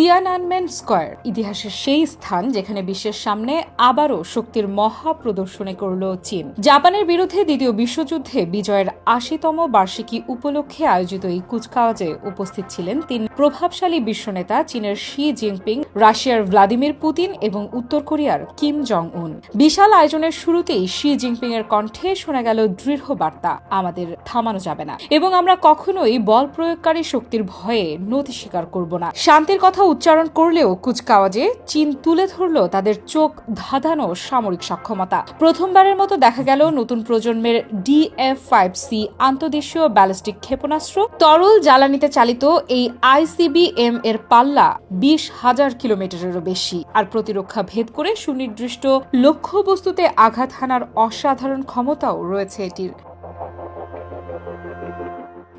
Tiananmen square ইতিহাসের সেই স্থান যেখানে বিশ্বের সামনে আবারও শক্তির মহা প্রদর্শনী করল চীন। জাপানের বিরুদ্ধে দ্বিতীয় বিশ্বযুদ্ধে বিজয়ের আশিতম বার্ষিকী উপলক্ষে আয়োজিত এই কুচকাওয়াজে উপস্থিত ছিলেন তিন প্রভাবশালী বিশ্বনেতা চীনের শি জিনপিং, রাশিয়ার ভ্লাদিমির পুতিন এবং উত্তর কোরিয়ার কিম জং উন বিশাল আয়োজনের শুরুতেই শি জিনপিং এর কণ্ঠে শোনা গেল দৃঢ় বার্তা, আমাদের থামানো যাবে না এবং আমরা কখনোই বল প্রয়োগকারী শক্তির ভয়ে নতি স্বীকার করব না। শান্তির কথা উচ্চারণ করলেও কুচকাওয়াজে চীন তুলে ধরল তাদের চোখ ধাঁধানো সামরিক সক্ষমতা। প্রথমবারের মতো দেখা গেল নতুন প্রজন্মের ডিএফ ফাইভ সি আন্তদেশীয় ব্যালিস্টিক ক্ষেপণাস্ত্র। তরল জ্বালানিতে চালিত এই আইসিবিএম এর পাল্লা বিশ হাজার কিলোমিটারেরও বেশি। আর প্রতিরক্ষা ভেদ করে সুনির্দিষ্ট লক্ষ্যবস্তুতে আঘাত হানার অসাধারণ ক্ষমতাও রয়েছে এটির।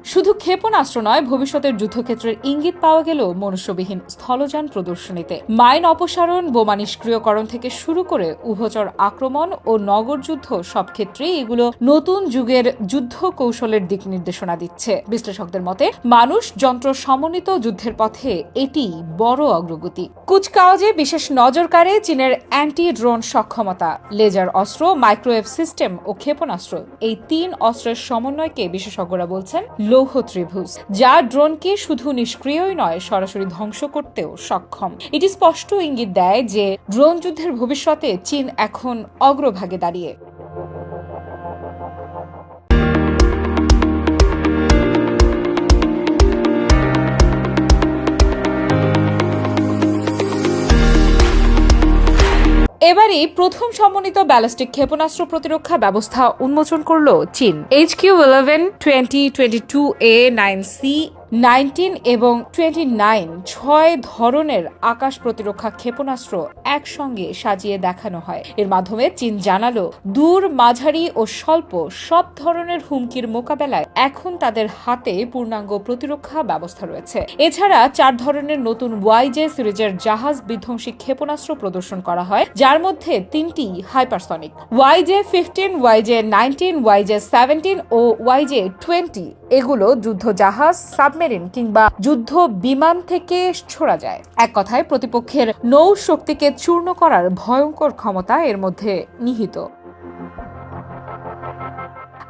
শুধু ক্ষেপণাস্ত্র নয়, ভবিষ্যতের যুদ্ধক্ষেত্রের ইঙ্গিত পাওয়া গেল মনুষ্যবিহীন স্থলযান প্রদর্শনীতে। মাইন অপসারণ, বোমা নিষ্ক্রিয়করণ থেকে শুরু করে উভচর আক্রমণ ও নগর যুদ্ধ সব ক্ষেত্রেই এগুলো নতুন যুগের যুদ্ধ কৌশলের দিক নির্দেশনা দিচ্ছে। বিশ্লেষকদের মতে, মানুষ যন্ত্র সমন্বিত যুদ্ধের পথে এটি বড় অগ্রগতি। কুচকাওয়াজে বিশেষ নজর কাড়ে চীনের অ্যান্টি ড্রোন সক্ষমতা। লেজার অস্ত্র, মাইক্রোওয়েভ সিস্টেম ও ক্ষেপণাস্ত্র, এই তিন অস্ত্রের সমন্বয়কে বিশেষজ্ঞরা বলছেন লৌহ ত্রিভুজ যা ড্রোনকে শুধু নিষ্ক্রিয়ই নয়, সরাসরি ধ্বংস করতেও সক্ষম। এটি স্পষ্ট ইঙ্গিত দেয় যে, ড্রোন যুদ্ধের ভবিষ্যতে চীন এখন অগ্রভাগে দাঁড়িয়ে। এবারই প্রথম সমন্বিত ব্যালিস্টিক ক্ষেপণাস্ত্র প্রতিরক্ষা ব্যবস্থা উন্মোচন করল চীন। H Q eleven twenty twenty two A nine C nineteen এবং টোয়েন্টি নাইন ছয় ধরনের আকাশ প্রতিরক্ষা ক্ষেপণাস্ত্র একসঙ্গে সাজিয়ে দেখানো হয়। এর মাধ্যমে চীন জানালো, দূর, মাঝারি ও স্বল্প সব ধরনের হুমকির মোকাবেলায় এখন তাদের হাতে পূর্ণাঙ্গ প্রতিরক্ষা ব্যবস্থা রয়েছে। এছাড়া চার ধরনের নতুন ওয়াইজে সিরিজের জাহাজ বিধ্বংসী ক্ষেপণাস্ত্র প্রদর্শন করা হয়, যার মধ্যে তিনটি hypersonic. YJ fifteen, YJ nineteen, YJ seventeen ও ওয়াইজে টোয়েন্টি এগুলো যুদ্ধ জাহাজ সাবমেরিন কিংবা যুদ্ধ বিমান থেকে ছোড়া যায়। এক কথায়, প্রতিপক্ষের নৌ শক্তিকে চূর্ণ করার ভয়ঙ্কর ক্ষমতা এর মধ্যে নিহিত।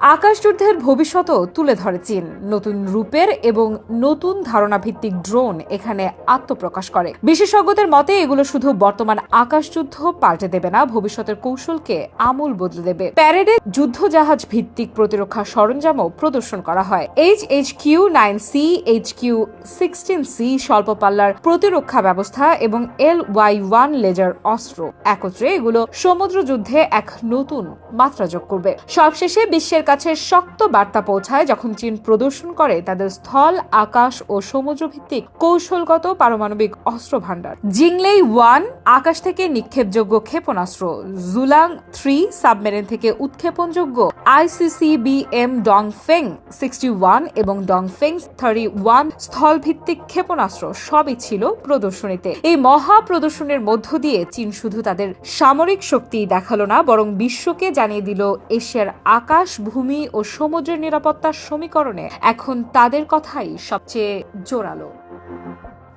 আকাশ যুদ্ধের ভবিষ্যতও তুলে ধরে চীন। নতুন রূপের এবং নতুন ধারণা ভিত্তিক ড্রোন এখানে আত্মপ্রকাশ করে। বিশেষজ্ঞদের মতে, এগুলো শুধু বর্তমান আকাশযুদ্ধ পাল্টে দেবে না, ভবিষ্যতের কৌশলকে আমূল বদলে দেবে। প্যারেডে যুদ্ধ জাহাজ ভিত্তিক প্রতিরক্ষা সরঞ্জামও প্রদর্শন করা হয়। H H Q nine C, H Q sixteen C স্বল্প পাল্লার প্রতিরক্ষা ব্যবস্থা এবং এল ওয়াই ওয়ান লেজার অস্ত্র। একত্রে এগুলো সমুদ্র যুদ্ধে এক নতুন মাত্রা যোগ করবে। সবশেষে বিশ্বের কাছে শক্ত বার্তা পৌঁছায় যখন চীন প্রদর্শন করে তাদের স্থল, আকাশ ও সমুদ্র ভিত্তিক কৌশলগত পারমাণবিক অস্ত্র ভাণ্ডার। জিংলেই ওয়ান আকাশ থেকে নিক্ষেপযোগ্য ক্ষেপণাস্ত্র। জুলাং থ্রি সাবমেরিন থেকে উৎক্ষেপণযোগ্য আইসিসিবিএম ডংফেং সিক্সটি ওয়ান এবং ডংফেং থার্টি ওয়ান স্থল ভিত্তিক ক্ষেপণাস্ত্র সবই ছিল প্রদর্শনীতে। এই মহা প্রদর্শনের মধ্য দিয়ে চীন শুধু তাদের সামরিক শক্তি দেখাল না, বরং বিশ্বকে জানিয়ে দিল এশিয়ার আকাশ ভূমি ও সমুদ্রের নিরাপত্তার সমীকরণে এখন তাদের কথাই সবচেয়ে জোরালো।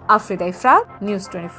Afrida Ifra news twenty